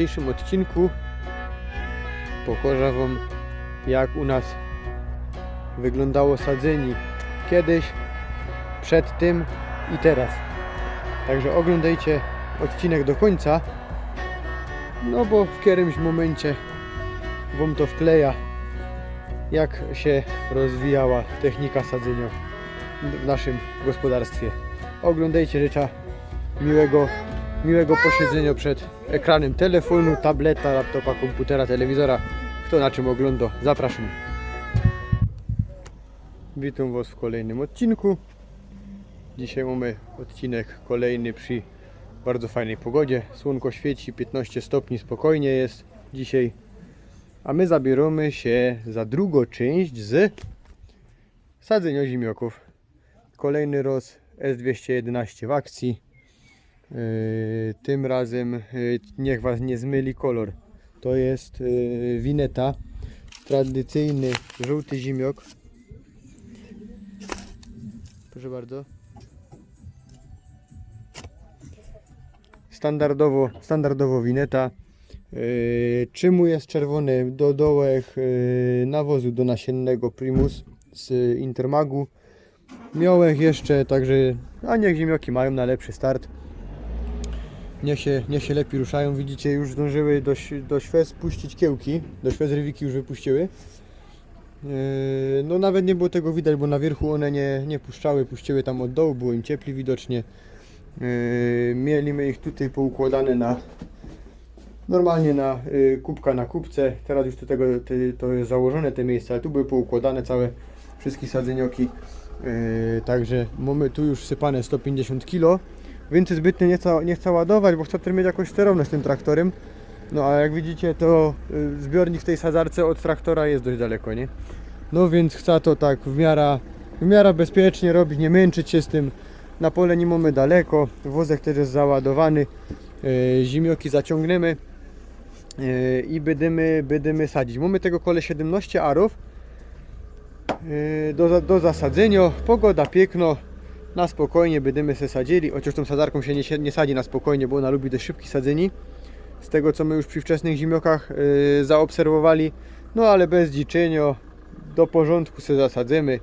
dzisiejszym odcinku pokażę Wam jak u nas wyglądało sadzenie kiedyś, przed tym i teraz. Także oglądajcie odcinek do końca, no bo w którymś momencie Wam to wkleja, jak się rozwijała technika sadzenia w naszym gospodarstwie. Oglądajcie życzę miłego, miłego posiedzenia przed ekranem telefonu, tableta, laptopa, komputera, telewizora. Kto na czym ogląda, zapraszam. Witam Was w kolejnym odcinku. Dzisiaj mamy odcinek kolejny przy bardzo fajnej pogodzie. Słonko świeci, 15 stopni, spokojnie jest dzisiaj. A my zabieramy się za drugą część z sadzenia zimioków. Kolejny roz S211 w akcji. Yy, tym razem yy, niech Was nie zmyli kolor. To jest yy, wineta. Tradycyjny żółty zimiok. Proszę bardzo. Standardowo, standardowo wineta. Czymu jest czerwony do dołek nawozu do nasiennego Primus z Intermagu. Miołek jeszcze, także a niech zimioki mają na lepszy start. Niech się, niech się lepiej ruszają. Widzicie, już zdążyły do, do świec puścić kiełki. Do świec rywiki już wypuściły. Yy, No nawet nie było tego widać, bo na wierchu one nie, nie puszczały, puściły tam od dołu, było im ciepli widocznie. Yy, Mieliśmy ich tutaj poukładane na normalnie na y, kubka na kubce. Teraz już do tego te, to jest założone te miejsca, ale tu były poukładane całe wszystkie sadzenioki. Yy, także mamy tu już sypane 150 kg. Więcej zbytnio nie chcę, nie chcę ładować, bo chcę też mieć jakąś sterowność tym traktorem. No a jak widzicie to y, zbiornik w tej sadzarce od traktora jest dość daleko, nie? No więc chcę to tak w miarę, w miarę bezpiecznie robić, nie męczyć się z tym. Na pole nie mamy daleko, wozek też jest załadowany. Yy, zimioki zaciągniemy yy, i będziemy, będziemy sadzić. Mamy tego kole 17 arów do, do zasadzenia. Pogoda piękno, na spokojnie będziemy se sadzili. Chociaż tą sadzarką się nie, nie sadzi na spokojnie, bo ona lubi dość szybki sadzeni. Z tego co my już przy wczesnych zimiokach yy, zaobserwowali. No ale bez dziczenia, do porządku se zasadzimy,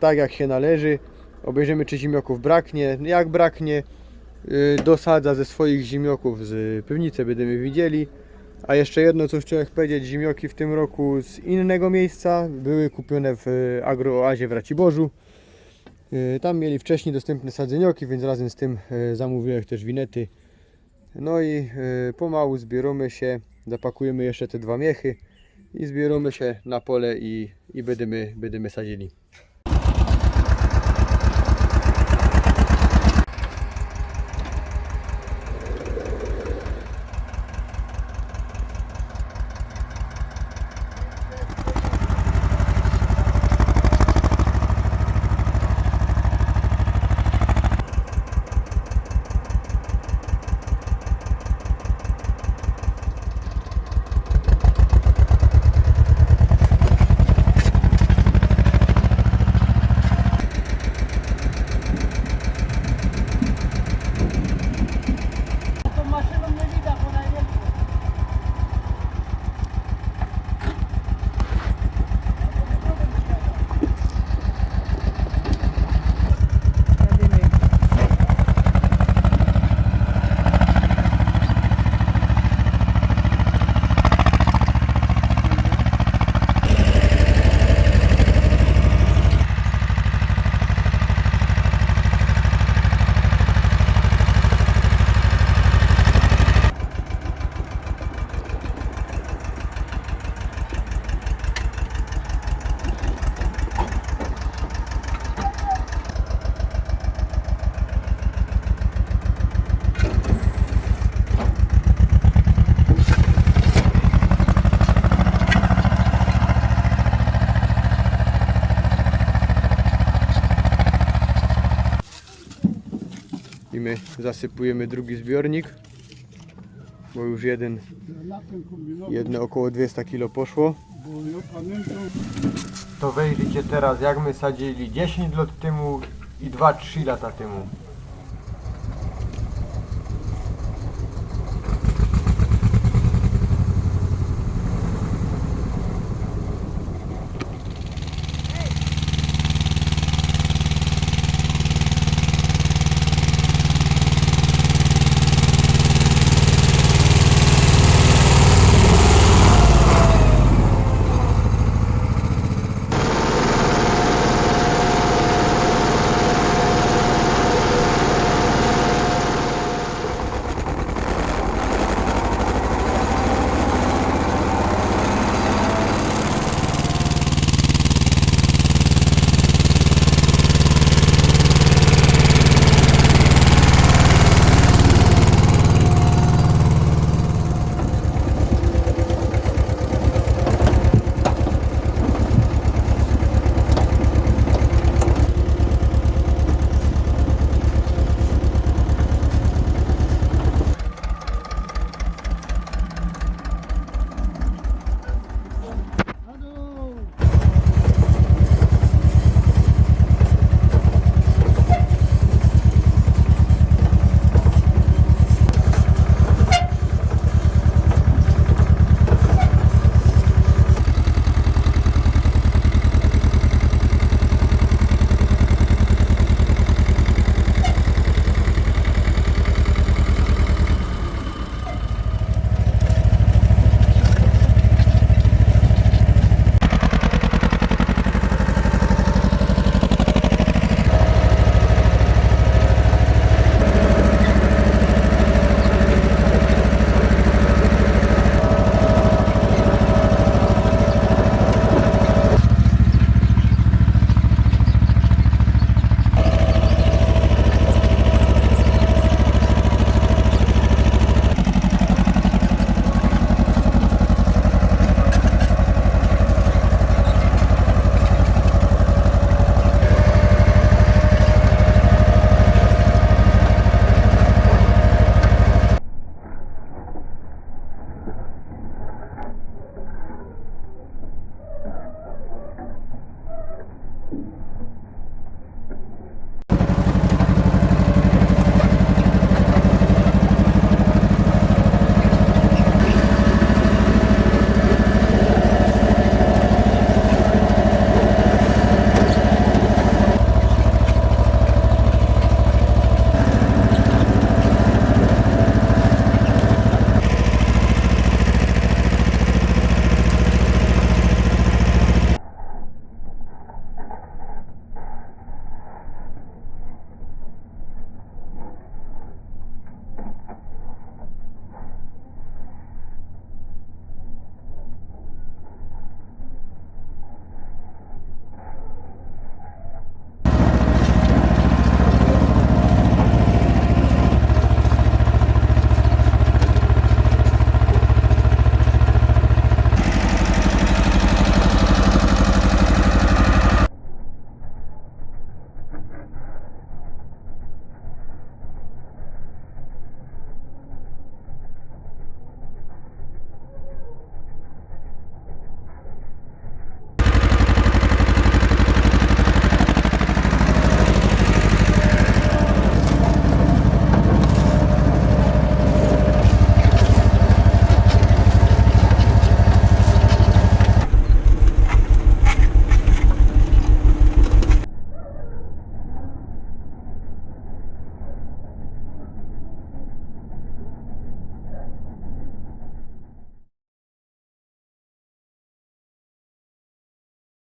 tak jak się należy. Obejrzymy czy zimioków braknie. Jak braknie, yy, dosadza ze swoich zimioków z piwnicy będziemy widzieli. A jeszcze jedno, co chciałem powiedzieć, zimioki w tym roku z innego miejsca były kupione w y, Agrooazie w Raciborzu. Y, Tam mieli wcześniej dostępne sadzenioki, więc razem z tym y, zamówiłem też winety. No i y, pomału zbieramy się, zapakujemy jeszcze te dwa miechy i zbieramy się na pole i, i będziemy, będziemy sadzili. To maszyną nie widać, ona jest. My zasypujemy drugi zbiornik, bo już jeden, jedne około 200 kg poszło. To wejrzycie teraz jak my sadzili 10 lat temu i 2-3 lata temu.